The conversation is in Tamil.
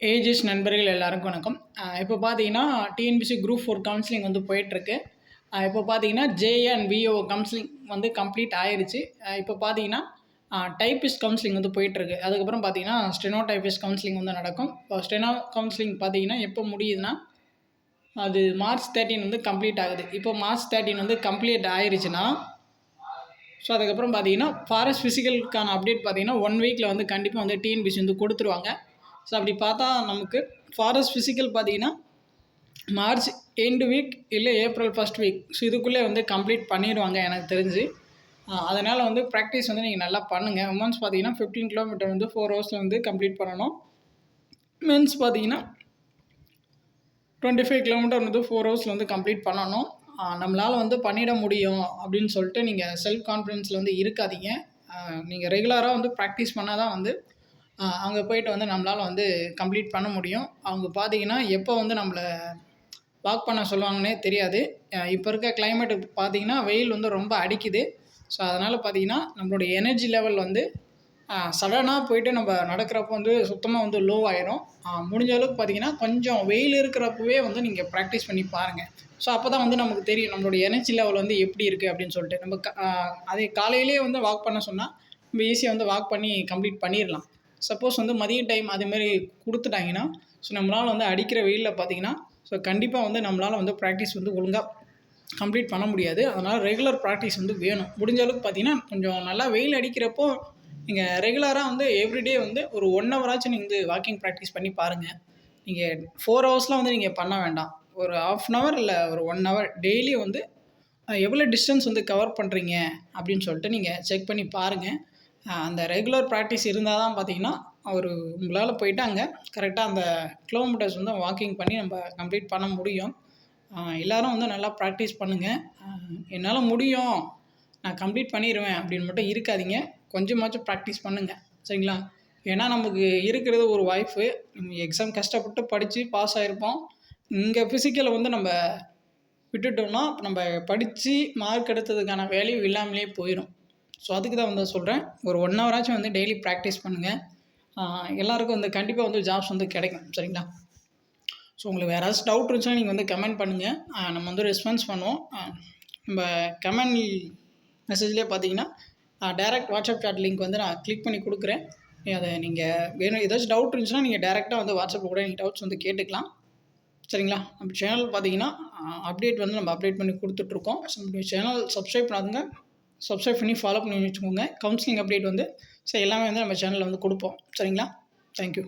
ஏஜஸ் நண்பர்கள் எல்லாருக்கும் வணக்கம். இப்போ பார்த்தீங்கன்னா டிஎன்பிசி குரூப் ஃபோர் கவுன்சிலிங் வந்து போயிட்டுருக்கு. இப்போ பார்த்தீங்கன்னா ஜேஏ அண்ட் விஓ கவுன்சிலிங் வந்து கம்ப்ளீட் ஆயிடுச்சு இப்போ பார்த்தீங்கன்னா டைப்பிஸ்ட் கவுன்சிலிங் வந்து போயிட்டுருக்கு. அதுக்கப்புறம் பார்த்தீங்கன்னா ஸ்டெனோ டைப்பிஸ்ட் கவுன்சிலிங் வந்து நடக்கும். இப்போ ஸ்டெனோ கவுன்சிலிங் பார்த்தீங்கன்னா எப்போ முடியுதுன்னா அது மார்ச் தேர்ட்டின் வந்து கம்ப்ளீட் ஆகுது. இப்போ மார்ச் தேர்ட்டின் வந்து கம்ப்ளீட் ஆயிடுச்சுன்னா ஸோ அதுக்கப்புறம் பார்த்தீங்கன்னா ஃபாரஸ்ட் ஃபிசிக்கலுக்கான அப்டேட் பார்த்தீங்கன்னா ஒன் வீக்கில் வந்து கண்டிப்பாக வந்து டிஎன்பிசி வந்து கொடுத்துருவாங்க. ஸோ அப்படி பார்த்தா நமக்கு ஃபாரஸ்ட் ஃபிசிக்கல் பார்த்தீங்கன்னா மார்ச் எண்டு வீக் இல்லை ஏப்ரல் ஃபஸ்ட் வீக் ஸோ இதுக்குள்ளே வந்து கம்ப்ளீட் பண்ணிடுவாங்க எனக்கு தெரிஞ்சு. அதனால் வந்து ப்ராக்டிஸ் வந்து நீங்கள் நல்லா பண்ணுங்கள் உமன்ஸ் பார்த்தீங்கன்னா ஃபிஃப்டீன் கிலோமீட்டர் வந்து ஃபோர் ஹவர்ஸில் வந்து கம்ப்ளீட் பண்ணணும். மென்ஸ் பார்த்தீங்கன்னா டுவெண்ட்டி ஃபைவ் கிலோமீட்டர் வந்து ஃபோர் ஹவர்ஸில் வந்து கம்ப்ளீட் பண்ணணும். நம்மளால் வந்து பண்ணிட முடியும் அப்படின்னு சொல்லிட்டு நீங்கள் செல்ஃப் கான்ஃபிடென்ஸில் வந்து இருக்காதீங்க. நீங்கள் ரெகுலராக வந்து ப்ராக்டிஸ் பண்ணால் தான் வந்து அங்கே போயிட்டு வந்து நம்மளால் வந்து கம்ப்ளீட் பண்ண முடியும். அவங்க பார்த்தீங்கன்னா எப்போ வந்து நம்மளை வாக் பண்ண சொல்லுவாங்கன்னே தெரியாது. இப்போ இருக்க கிளைமேட்டுக்கு பார்த்தீங்கன்னா வெயில் வந்து ரொம்ப அடிக்குது. ஸோ அதனால் பார்த்தீங்கன்னா நம்மளுடைய எனர்ஜி லெவல் வந்து சடனாக போயிட்டு நம்ம நடக்கிறப்போ வந்து சுத்தமாக வந்து லோ ஆயிரும். முடிஞ்ச அளவுக்கு பார்த்தீங்கன்னா கொஞ்சம் வெயில் இருக்கிறப்பவே வந்து நீங்கள் ப்ராக்டிஸ் பண்ணி பாருங்கள் ஸோ அப்போ தான் வந்து நமக்கு தெரியும் நம்மளுடைய எனர்ஜி லெவல் வந்து எப்படி இருக்குது அப்படின்னு சொல்லிட்டு. நம்ம அதே காலையிலேயே வந்து வாக் பண்ண சொன்னால் நம்ம ஈஸியாக வந்து வாக் பண்ணி கம்ப்ளீட் பண்ணிடலாம் சப்போஸ் வந்து மதிய டைம் அதுமாரி கொடுத்துட்டாங்கன்னா ஸோ நம்மளால் வந்து அடிக்கிற வெயிலில் பார்த்தீங்கன்னா ஸோ கண்டிப்பாக வந்து நம்மளால் வந்து ப்ராக்டிஸ் வந்து ஒழுங்காக கம்ப்ளீட் பண்ண முடியாது. அதனால் ரெகுலர் ப்ராக்டிஸ் வந்து வேணும். முடிஞ்ச அளவுக்கு பார்த்தீங்கன்னா கொஞ்சம் நல்லா வெயில் அடிக்கிறப்போ நீங்கள் ரெகுலராக வந்து எவ்ரிடே வந்து ஒரு ஒன் ஹவராச்சும் நீங்கள் வந்து வாக்கிங் ப்ராக்டிஸ் பண்ணி பாருங்கள் நீங்கள் ஃபோர் ஹவர்ஸ்லாம் வந்து நீங்கள் பண்ண வேண்டாம். ஒரு ஆஃப் அன் ஹவர் இல்லை ஒரு ஒன் ஹவர் டெய்லி வந்து எவ்வளோ டிஸ்டன்ஸ் வந்து கவர் பண்ணுறீங்க அப்படின்னு சொல்லிட்டு நீங்கள் செக் பண்ணி பாருங்கள் அந்த ரெகுலர் ப்ராக்டிஸ் இருந்தால் தான் பார்த்தீங்கன்னா ஒரு உங்களால் போயிட்டு அங்கே கரெக்டாக அந்த கிலோமீட்டர்ஸ் வந்து வாக்கிங் பண்ணி நம்ம கம்ப்ளீட் பண்ண முடியும். எல்லோரும் வந்து நல்லா ப்ராக்டிஸ் பண்ணுங்கள் என்னால் முடியும். நான் கம்ப்ளீட் பண்ணிடுவேன் அப்படின்னு மட்டும் இருக்காதிங்க. கொஞ்சமாச்சும் ப்ராக்டிஸ் பண்ணுங்கள் சரிங்களா? ஏன்னா நமக்கு இருக்கிறது ஒரு வாய்ப்பு. எக்ஸாம் கஷ்டப்பட்டு படித்து பாஸ் ஆகிருப்போம் இங்கே ஃபிசிக்கலை வந்து நம்ம விட்டுட்டோம்னா நம்ம படித்து மார்க் எடுத்ததுக்கான வேல்யூ இல்லாமலே போயிடும் ஸோ அதுக்கு தான் வந்து சொல்கிறேன் ஒரு ஒன் ஹவராச்சும் வந்து டெய்லி ப்ராக்டிஸ் பண்ணுங்கள் எல்லாருக்கும் வந்து கண்டிப்பாக வந்து ஜாப்ஸ் வந்து கிடைக்கும். சரிங்களா? ஸோ உங்களுக்கு வேறு ஏதாச்சும் டவுட் இருந்துச்சுன்னா நீங்கள் வந்து கமெண்ட் பண்ணுங்கள் நம்ம வந்து ரெஸ்பான்ஸ் பண்ணுவோம். நம்ம கமெண்ட் மெசேஜ்லேயே பார்த்தீங்கன்னா டேரெக்ட் வாட்ஸ்அப் சாட் லிங்க் வந்து நான் கிளிக் பண்ணி கொடுக்குறேன். அதை நீங்கள் வேணும் ஏதாச்சும் டவுட் இருந்துச்சுன்னா நீங்கள் டேரெக்டாக வந்து வாட்ஸ்அப்பில் கூட நீங்கள் டவுட்ஸ் வந்து கேட்டுக்கலாம். சரிங்களா? நம்ம சேனல் பார்த்தீங்கன்னா அப்டேட் வந்து நம்ம அப்டேட் பண்ணி கொடுத்துட்ருக்கோம் ஸோ சேனல் சப்ஸ்கிரைப் பண்ணாதுங்க. சப்ஸ்கிரைப் பண்ணி ஃபாலோ பண்ணி வச்சுக்கோங்க. கவுன்சிலிங் அப்டேட் வந்து ஸோ எல்லாமே வந்து நம்ம சேனலில் வந்து கொடுப்போம். சரிங்களா? தேங்க்யூ